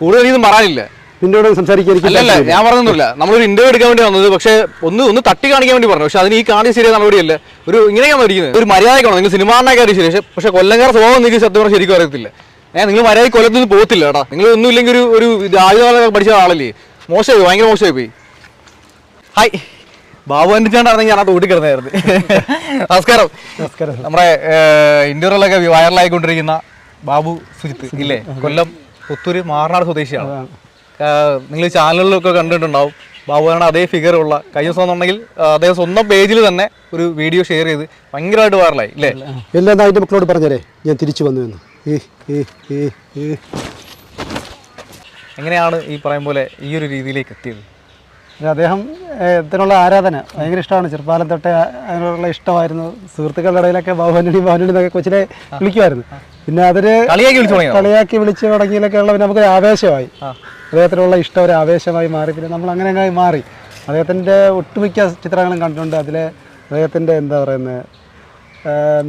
കൂടുതൽ ഇതൊന്നും പറയാനില്ല. നിന്നോട് സംസാരിക്കാൻ അല്ല ഞാൻ പറഞ്ഞൊന്നുമില്ല. നമ്മളൊരു ഇന്റർവ്യൂ എടുക്കാൻ വേണ്ടി വന്നത് പക്ഷെ ഒന്ന് ഒന്ന് തട്ടി കാണിക്കാൻ വേണ്ടി പറഞ്ഞു. പക്ഷെ അതിന് ഈ കാണി ശരിയായ നടപടിയല്ല ഒരു ഇങ്ങനെയാണ് ഇരിക്കുന്നത് ഒരു മര്യാദക്കാണോ നിങ്ങൾ സിനിമാക്കാർ ശരി പക്ഷേ പക്ഷെ കൊല്ലങ്കാർ സ്വഭാവം നിങ്ങൾക്ക് ശബ്ദം പറഞ്ഞാൽ ശരിക്കും അറിയത്തില്ല. ഏഹ് നിങ്ങൾ മര്യാദ കൊല്ലത്തിൽ നിന്ന് പോകത്തില്ല കേട്ടാ. നിങ്ങൾ ഒന്നും ഇല്ലെങ്കിൽ ഒരു ഒരു ഇത് പഠിച്ച ആളല്ലേ. മോശമായി ഭയങ്കര മോശമായി പോയി. ഹായ്. ബാബു അണ്ടിച്ചാണ്ടാണെങ്കിൽ ഞാൻ ആ തോട്ടി കിടന്നായിരുന്നു നമസ്കാരം നമസ്കാരം നമ്മുടെ ഇന്റർവ്യൂലൊക്കെ വൈറലായിക്കൊണ്ടിരിക്കുന്ന ബാബു സുജിത്ത് ഇല്ലേ? കൊല്ലം പുത്തൂര് മാറനാട് സ്വദേശിയാണ്. നിങ്ങൾ ചാനലിലൊക്കെ കണ്ടിട്ടുണ്ടാവും. ബാബുവാണ് അതേ ഫിഗർ ഉള്ള കഴിഞ്ഞ ദിവസം എന്നുണ്ടെങ്കിൽ അദ്ദേഹം സ്വന്തം പേജിൽ തന്നെ ഒരു വീഡിയോ ഷെയർ ചെയ്ത് ഭയങ്കരമായിട്ട് വൈറലായി അല്ലേ? എല്ലാം നായിട്ട് മക്കളോട് പറഞ്ഞേ ഞാൻ തിരിച്ചു വന്നു എന്ന്. എങ്ങനെയാണ് ഈ പറയും പോലെ ഈ ഒരു രീതിയിലേക്ക് എത്തിയത്? അദ്ദേഹം ഇതിനുള്ള ആരാധന ഭയങ്കര ഇഷ്ടമാണ്. ചെറുപ്പാലം തൊട്ടേ അതിനുള്ള ഇഷ്ടമായിരുന്നു. സുഹൃത്തുക്കളുടെ ഇടയിലൊക്കെ ബാഹുവനടി ബാഹുവനടി എന്നൊക്കെ കൊച്ചിനെ വിളിക്കുമായിരുന്നു. പിന്നെ അതൊരു കളിയാക്കി വിളിച്ചു തുടങ്ങിയോ? കളിയാക്കി വിളിച്ച് തുടങ്ങിയതിലൊക്കെ ഉള്ള പിന്നെ നമുക്കൊരു ആവേശമായി. അദ്ദേഹത്തിനുള്ള ഇഷ്ടം ഒരു ആവേശമായി മാറി. പിന്നെ നമ്മൾ അങ്ങനെ അങ്ങനെ മാറി. അദ്ദേഹത്തിന്റെ ഒട്ടുമിക്ക ചിത്രങ്ങളും കണ്ടിട്ടുണ്ട്. അതിലെ അദ്ദേഹത്തിന്റെ എന്താ പറയുന്നത്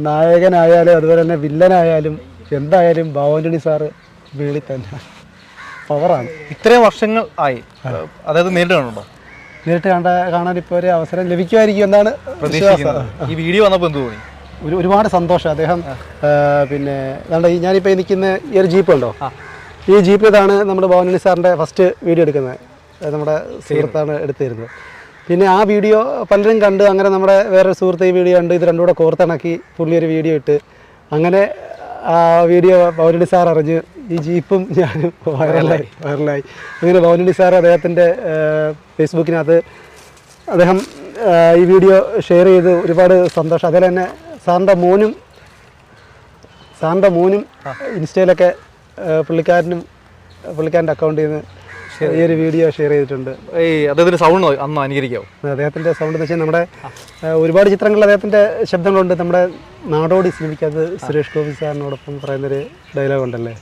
നായകനായാലും അതുപോലെ തന്നെ വില്ലനായാലും എന്തായാലും ബാഹുവനടി സാറ് വീളി തന്നെ. പവറാണ്. ഇത്രയും വർഷങ്ങൾ ആയി. അതായത് നേരിട്ട് കാണുന്നുണ്ടോ നേരിട്ട് കണ്ട കാണാൻ ഇപ്പോൾ ഒരു അവസരം ലഭിക്കുമായിരിക്കും എന്നാണ് പ്രതീക്ഷിക്കുന്നത്. ഈ വീഡിയോ വന്നപ്പോൾ എന്ത് തോന്നി? ഒരു ഒരുപാട് സന്തോഷം. അദ്ദേഹം പിന്നെ ഈ ഞാനിപ്പോൾ നിൽക്കുന്ന ഈ ഒരു ജീപ്പ് ഉണ്ടോ ഈ ജീപ്പ് ഇതാണ് നമ്മുടെ ഭവനണി സാറിന്റെ ഫസ്റ്റ് വീഡിയോ എടുക്കുന്നത്. നമ്മുടെ സുഹൃത്താണ് എടുത്തിരുന്നത്. പിന്നെ ആ വീഡിയോ പലരും കണ്ട് അങ്ങനെ നമ്മുടെ വേറൊരു സുഹൃത്ത് ഈ വീഡിയോ കണ്ട് ഇത് രണ്ടും കൂടെ കോർത്തിണക്കി പുള്ളി ഒരു വീഡിയോ ഇട്ട് അങ്ങനെ ആ വീഡിയോ ഭവനണി സാർ അറിഞ്ഞ് ഈ ജീപ്പും ഞാനും വൈറലായി വൈറലായി. അങ്ങനെ ഭവനണി സാർ അദ്ദേഹത്തിന്റെ ഫേസ്ബുക്കിനകത്ത് അദ്ദേഹം ഈ വീഡിയോ ഷെയർ ചെയ്ത് ഒരുപാട് സന്തോഷം. അതുപോലെ തന്നെ സാറിന്റെ മോനും സാറിന്റെ മോനും ഇൻസ്റ്റയിലൊക്കെ പുള്ളിക്കാരനും പുള്ളിക്കാരന്റെ അക്കൗണ്ടിൽ നിന്ന് ഈ ഒരു വീഡിയോ ഷെയർ ചെയ്തിട്ടുണ്ട്. ഈ അദ്ദേഹത്തിന്റെ സൗണ്ട് അന്ന് അനുകരിക്കാവോ? അദ്ദേഹത്തിന്റെ സൗണ്ട് എന്ന് വെച്ചാൽ നമ്മുടെ ഒരുപാട് ചിത്രങ്ങൾ അദ്ദേഹത്തിന്റെ ശബ്ദങ്ങളുണ്ട്. നമ്മുടെ നാടോടി സിനിമയ്ക്കകത്ത് സുരേഷ് ഗോപി സാറിനോടൊപ്പം പറയുന്നൊരു ഡയലോഗ് ഉണ്ടല്ലേ?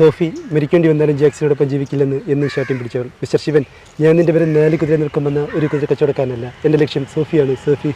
സോഫി മരിക്കേണ്ടി വന്നാലും ജാക്സിനോടൊപ്പം ജീവിക്കില്ലെന്ന് എന്നും ഷാട്ടിയും പിടിച്ചവർ. മിസ്റ്റർ ശിവൻ ഞാൻ നിന്റെ വരെ നാല് കുതിര നിൽക്കുമെന്ന ഒരു കുതിര കച്ചവടക്കാരനല്ല എന്റെ ലക്ഷ്യം സോഫിയാണ്. സോഫി.